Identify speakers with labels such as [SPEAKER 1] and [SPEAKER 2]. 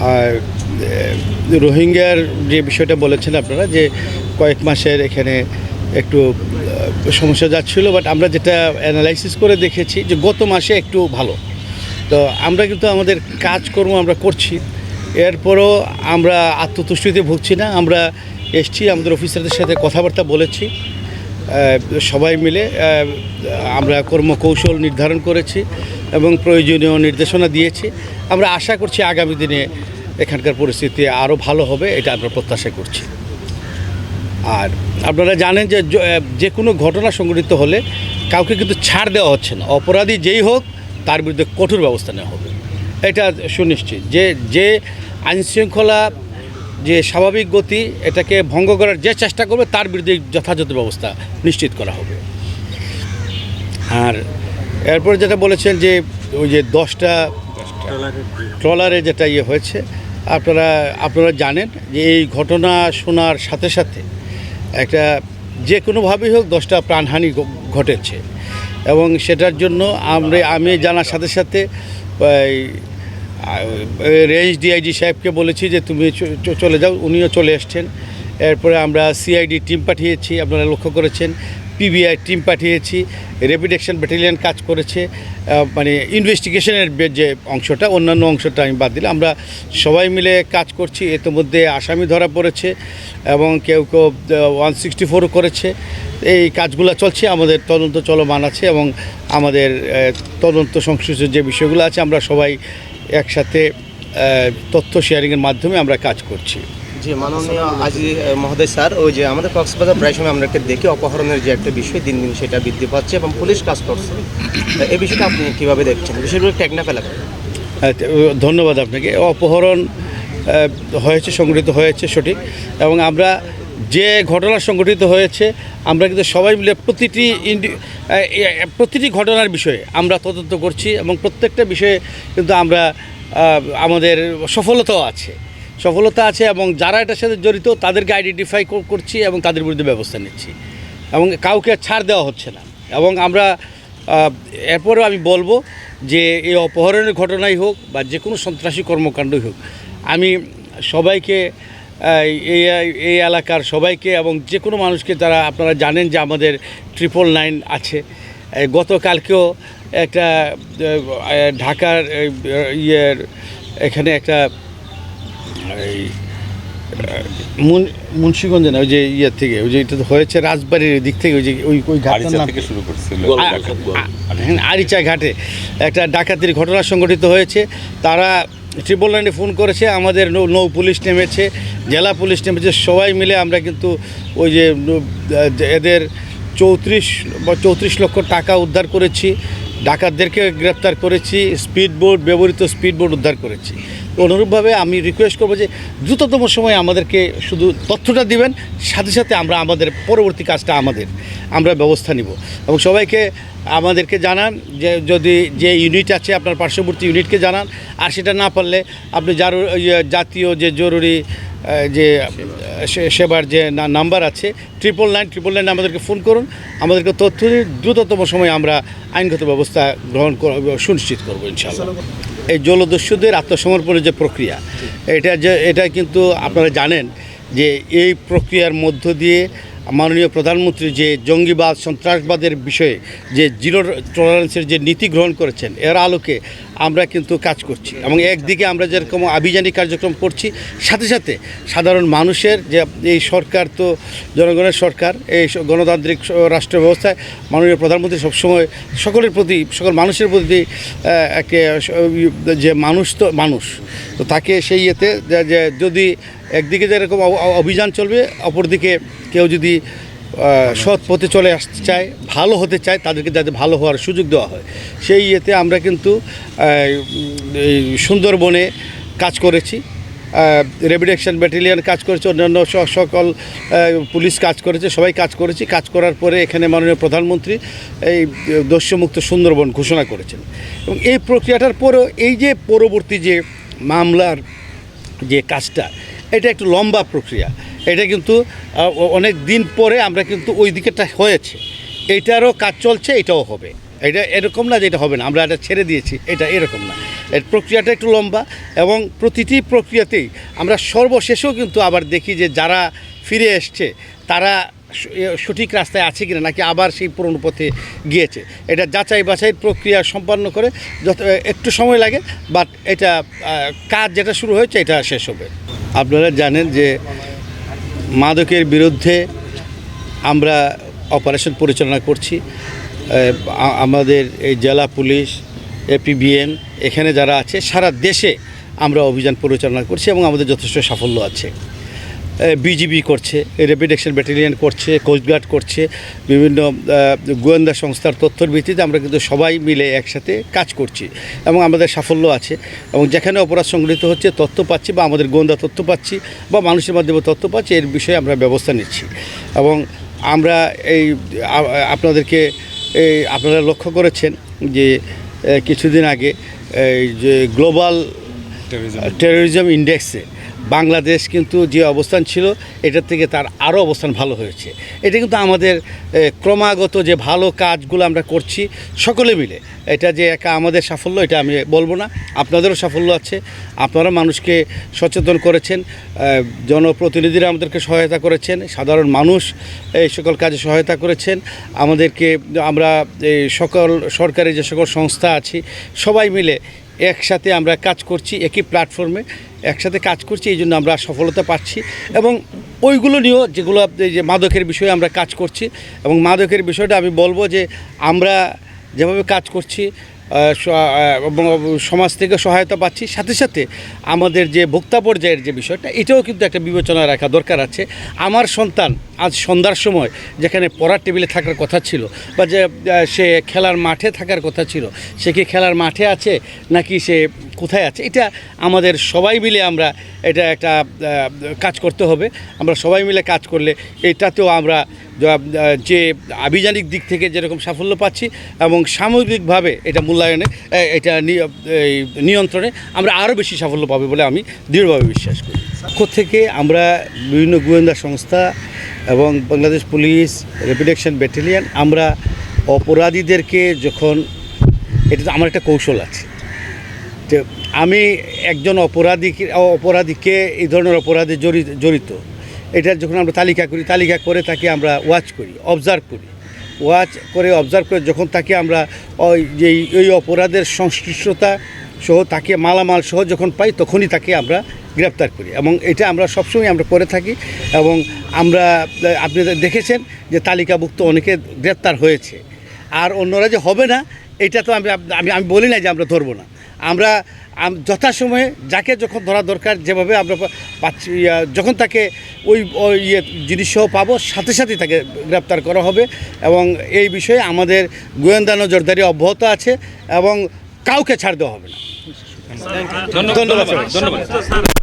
[SPEAKER 1] আর রোহিঙ্গার যে বিষয়টা বলেছেন আপনারা যে কয়েক মাসের এখানে একটু সমস্যা যাচ্ছিল বাট আমরা যেটা অ্যানালাইসিস করে দেখেছি যে গত মাসে একটু ভালো। তো আমরা কিন্তু আমাদের কাজকর্ম আমরা করছি। এরপরও আমরা আত্মতুষ্টিতে ভুগছি না। আমরা এসছি, আমাদের অফিসারদের সাথে কথাবার্তা বলেছি। সবাই মিলে আমরা কর্মকৌশল নির্ধারণ করেছি এবং প্রয়োজনীয় নির্দেশনা দিয়েছি। আমরা আশা করছি আগামী দিনে এখানকার পরিস্থিতি আরও ভালো হবে, এটা আমরা প্রত্যাশা করছি। আর আপনারা জানেন যে যে কোনো ঘটনা সংঘটিত হলে কাউকে কিন্তু ছাড় দেওয়া হচ্ছে না। অপরাধী যেই হোক, তার বিরুদ্ধে কঠোর ব্যবস্থা নেওয়া হবে। এটা সুনিশ্চিত যে যে আইনশৃঙ্খলা যে স্বাভাবিক গতি এটাকে ভঙ্গ করার যে চেষ্টা করবে, তার বিরুদ্ধে যথাযথ ব্যবস্থা নিশ্চিত করা হবে। আর এরপরে যেটা বলেছেন যে, ওই যে দশটা ট্রলারে যেটা ইয়ে হয়েছে, আপনারা আপনারা জানেন যে এই ঘটনা শোনার সাথে সাথে একটা যে কোনোভাবেই হোক দশটা প্রাণহানি ঘটেছে। এবং সেটার জন্য আমরা, আমি জানার সাথে সাথে রেঞ্জ ডিআইজি সাহেবকে বলেছি যে তুমি চলে যাও, উনিও চলে এসছেন। এরপরে আমরা সিআইডি টিম পাঠিয়েছি, আপনারা লক্ষ্য করেছেন, পিবিআই টিম পাঠিয়েছি, র্যাপিড অ্যাকশন ব্যাটালিয়ন কাজ করেছে মানে ইনভেস্টিগেশনের যে অংশটা, অন্যান্য অংশটা আমি বাদ দিলে আমরা সবাই মিলে কাজ করছি ইতিমধ্যে আসামি ধরা পড়েছে এবং কেউ কেউ ওয়ান সিক্সটি ফোরও করেছে। এই কাজগুলো চলছে, আমাদের তদন্ত চলমান আছে এবং আমাদের তদন্ত সংশ্লিষ্ট যে বিষয়গুলো আছে, আমরা সবাই একসাথে তথ্য শেয়ারিংয়ের মাধ্যমে আমরা কাজ করছি।
[SPEAKER 2] জি মাননীয় আজি মহোদয় স্যার ওই যে আমাদের কক্সবাজার প্রায় সময় আমরা দেখি অপহরণের যে একটা বিষয় দিন দিন সেটা বৃদ্ধি পাচ্ছে এবং পুলিশ কাজ করছে। এই বিষয়টা আপনি কীভাবে দেখছেন? বিশেষ করে টেকনাফ এলাকা
[SPEAKER 1] হ্যাঁ, ধন্যবাদ আপনাকে। অপহরণ হয়েছে সংগঠিত হয়েছে সঠিক। এবং আমরা যে ঘটনা সংঘটিত হয়েছে, আমরা কিন্তু সবাই মিলে প্রতিটি প্রতিটি ঘটনার বিষয়ে আমরা তদন্ত করছি এবং প্রত্যেকটা বিষয়ে কিন্তু আমরা আমাদের সফলতাও আছে। সফলতা আছে এবং যারা এটার সাথে জড়িত তাদেরকে আইডেন্টিফাই করছি এবং তাদের বিরুদ্ধে ব্যবস্থা নিচ্ছি। এবং কাউকে ছাড় দেওয়া হচ্ছে না। এবং আমরা এরপরেও আমি বলব যে এই অপহরণের ঘটনাই হোক বা যে কোনো সন্ত্রাসী কর্মকাণ্ডই হোক, আমি সবাইকে এই এই এলাকার সবাইকে এবং যে কোনো মানুষকে যারা আপনারা জানেন যে আমাদের ট্রিপল নাইন আছে। গতকালকেও একটা ঢাকার ইয়ের এখানে একটা এই মুন- মুন্সিগঞ্জে না ওই যে ইয়ের থেকে ওই যে এটা হয়েছে রাজবাড়ির দিক থেকে ওই যে ওই ওই ঘাটটার
[SPEAKER 3] আরিচা থেকে শুরু করছিল
[SPEAKER 1] হ্যাঁ, আরিচা ঘাটে। একটা ডাকাতির ঘটনা সংঘটিত হয়েছে। তারা ট্রিপল লাইনে ফোন করেছে, আমাদের নৌ পুলিশ নেমেছে, জেলা পুলিশ নেমেছে, সবাই মিলে আমরা কিন্তু ওই যে, এদের চৌত্রিশ বা চৌত্রিশ লক্ষ টাকা উদ্ধার করেছি, ডাকাতদেরকে গ্রেপ্তার করেছি স্পিড বোট ব্যবহৃত স্পিড বোট উদ্ধার করেছি। অনুরূপভাবে আমি রিকোয়েস্ট করব যে, দ্রুততম সময় আমাদেরকে শুধু তথ্যটা দিবেন, সাথে সাথে আমরা আমাদের পরবর্তী কাজটা আমাদের আমরা ব্যবস্থা নিব। এবং সবাইকে আমাদেরকে জানান যে যদি যে ইউনিট আছে আপনার পার্শ্ববর্তী ইউনিটকে জানান। আর সেটা না পারলে আপনি যার জাতীয় যে জরুরি যে সেবার যে নাম্বার আছে ট্রিপল নাইন ট্রিপল নাইন আমাদেরকে ফোন করুন। আমাদেরকে তথ্য দ্রুততম সময় আমরা আইনগত ব্যবস্থা গ্রহণ সুনিশ্চিত করব ইনশাআল্লাহ। এই জলদস্যুদের আত্মসমর্পণের যে প্রক্রিয়া, এটা যে, এটা কিন্তু আপনারা জানেন যে এই প্রক্রিয়ার মধ্য দিয়ে মাননীয় প্রধানমন্ত্রী যে জঙ্গিবাদ, সন্ত্রাসবাদের বিষয়ে যে জিরো টলারেন্সের যে নীতি গ্রহণ করেছেন, এর আলোকে আমরা কিন্তু কাজ করছি এবং একদিকে আমরা যেরকম আভিযানিক কার্যক্রম করছি, সাথে সাথে সাধারণ মানুষের যে এই সরকার তো জনগণের সরকার, এই গণতান্ত্রিক রাষ্ট্র ব্যবস্থায় মাননীয় প্রধানমন্ত্রী সবসময় সকলের প্রতি, সকল মানুষের প্রতি একে যে মানুষ তো মানুষ, তো তাকে সেই ইয়েতে যে- যে যদি একদিকে যেরকম অভিযান চলবে, অপরদিকে কেউ যদি সৎ পথে চলে আসতে চায়, ভালো হতে চায়, তাদেরকে যাতে ভালো হওয়ার সুযোগ দেওয়া হয়। সেই ইয়েতে আমরা কিন্তু এই সুন্দরবনে কাজ করেছি। রেপিড অ্যাকশন ব্যাটালিয়ন কাজ করেছে, অন্যান্য সকল পুলিশ কাজ করেছে, সবাই কাজ করেছি। কাজ করার পরে এখানে মাননীয় প্রধানমন্ত্রী এই দস্যুমুক্ত সুন্দরবন ঘোষণা করেছেন। এবং এই প্রক্রিয়াটার পরেও এই যে পরবর্তী যে মামলার যে কাজটা এটা একটু লম্বা প্রক্রিয়া। এটা কিন্তু অনেক দিন পরে আমরা কিন্তু ওই দিকেটা হয়েছে। এটারও কাজ চলছে, এটাও হবে। এটা এরকম না যে এটা হবে না, আমরা এটা ছেড়ে দিয়েছি, এটা এরকম না। এর প্রক্রিয়াটা একটু লম্বা এবং প্রতিটি প্রক্রিয়াতেই আমরা সর্বশেষেও কিন্তু আবার দেখি যে যারা ফিরে এসছে, তারা সঠিক রাস্তায় আছে কিনা, নাকি আবার সেই পুরনো পথে গিয়েছে। এটা যাচাই বাছাই প্রক্রিয়া সম্পন্ন করে যত একটু সময় লাগে, বাট এটা কাজ যেটা শুরু হয়েছে, এটা শেষ হবে। আপনারা জানেন যে মাদকের বিরুদ্ধে আমরা অপারেশন পরিচালনা করছি। আমাদের এই জেলা পুলিশ, এপিবিএন, এখানে যারা আছে, সারা দেশে আমরা অভিযান পরিচালনা করছি এবং আমাদের যথেষ্ট সাফল্য আছে। বিজিবি করছে র্যাপিড অ্যাকশন ব্যাটালিয়ন করছে কোস্টগার্ড করছে বিভিন্ন গোয়েন্দা সংস্থার তথ্যের ভিত্তিতে আমরা কিন্তু সবাই মিলে একসাথে কাজ করছি এবং আমাদের সাফল্য আছে এবং যেখানে অপরাধ সংগঠিত হচ্ছে তথ্য পাচ্ছি বা আমাদের গোয়েন্দা তথ্য পাচ্ছি বা মানুষের মাধ্যমে তথ্য পাচ্ছি এর বিষয়ে আমরা ব্যবস্থা নিচ্ছি। এবং আমরা এই আপনাদেরকে এই আপনারা লক্ষ্য করেছেন যে কিছুদিন আগে এই যে গ্লোবাল টেরোরিজম ইন্ডেক্সে বাংলাদেশ কিন্তু যে অবস্থান ছিল, এটার থেকে তার আরও অবস্থান ভালো হয়েছে। এটা কিন্তু আমাদের ক্রমাগত যে ভালো কাজগুলো আমরা করছি, সকলে মিলে। এটা যে একা আমাদের সাফল্য, এটা আমি বলব না। আপনাদেরও সাফল্য আছে, আপনারা মানুষকে সচেতন করেছেন জনপ্রতিনিধিরা আমাদেরকে সহায়তা করেছেন, সাধারণ মানুষ এই সকল কাজে সহায়তা করেছেন। আমাদেরকে আমরা সকল সরকারি যে সকল সংস্থা আছি, সবাই মিলে একসাথে আমরা কাজ করছি, একই প্ল্যাটফর্মে একসাথে কাজ করছি, এই জন্য আমরা সফলতা পাচ্ছি। এবং ওইগুলো নিয়েও যেগুলো যে মাদকের বিষয়ে আমরা কাজ করছি, এবং মাদকের বিষয়টা আমি বলব যে আমরা যেভাবে কাজ করছি সমাজ থেকে সহায়তা পাচ্ছি। সাথে সাথে আমাদের যে ভোক্তা পর্যায়ের যে বিষয়টা, এটাও কিন্তু একটা বিবেচনা রাখা দরকার আছে। আমার সন্তান আজ সন্ধ্যার সময় যেখানে পড়ার টেবিলে থাকার কথা ছিল বা যে সে খেলার মাঠে থাকার কথা ছিল, সে কি খেলার মাঠে আছে নাকি সে কোথায় আছে, এটা আমাদের সবাই মিলে আমরা এটা একটা কাজ করতে হবে। আমরা সবাই মিলে কাজ করলে এটাতেও আমরা য- আভিযানিক দিক থেকে যেরকম সাফল্য পাচ্ছি এবং সামগ্রিকভাবে এটা মূল্যায়নে এটা নিয়ন্ত্রণে আমরা আরও বেশি সাফল্য পাবে বলে আমি দৃঢ়ভাবে বিশ্বাস করি। পক্ষ থেকে আমরা বিভিন্ন গোয়েন্দা সংস্থা এবং Bangladesh police rapid action battalion, আমরা অপরাধীদেরকে যখন, এটা তো আমার একটা কৌশল আছে আমি একজন অপরাধীকে অপরাধীকে এই ধরনের অপরাধে জড়িত এটা যখন আমরা তালিকা করি, তালিকা করে তাকে আমরা ওয়াচ করি অবজার্ভ করি। ওয়াচ করে অবজার্ভ করে যখন তাকে আমরা ওই যে এই অপরাধের সংশ্লিষ্টতা সহ তাকে মালামাল সহ যখন পাই, তখনই তাকে আমরা গ্রেপ্তার করি। এবং এটা আমরা সবসময় আমরা করে থাকি এবং আমরা, আপনি দেখেছেন যে তালিকাভুক্ত অনেকে গ্রেপ্তার হয়েছে। আর অন্যরা যে হবে না, এটা তো আমি আমি আমি বলি না যে আমরা ধরবো না। আমরা, আম- যথাসময়ে যাকে যখন ধরা দরকার, যেভাবে আমরা যখন তাকে ওই ইয়ে জিনিসসহ পাবো সাথে সাথে তাকে গ্রেপ্তার করা হবে এবং এই বিষয়ে আমাদের গোয়েন্দা নজরদারি অব্যাহত আছে এবং কাউকে ছাড় দেওয়া হবে না। ধন্যবাদ। ধন্যবাদ।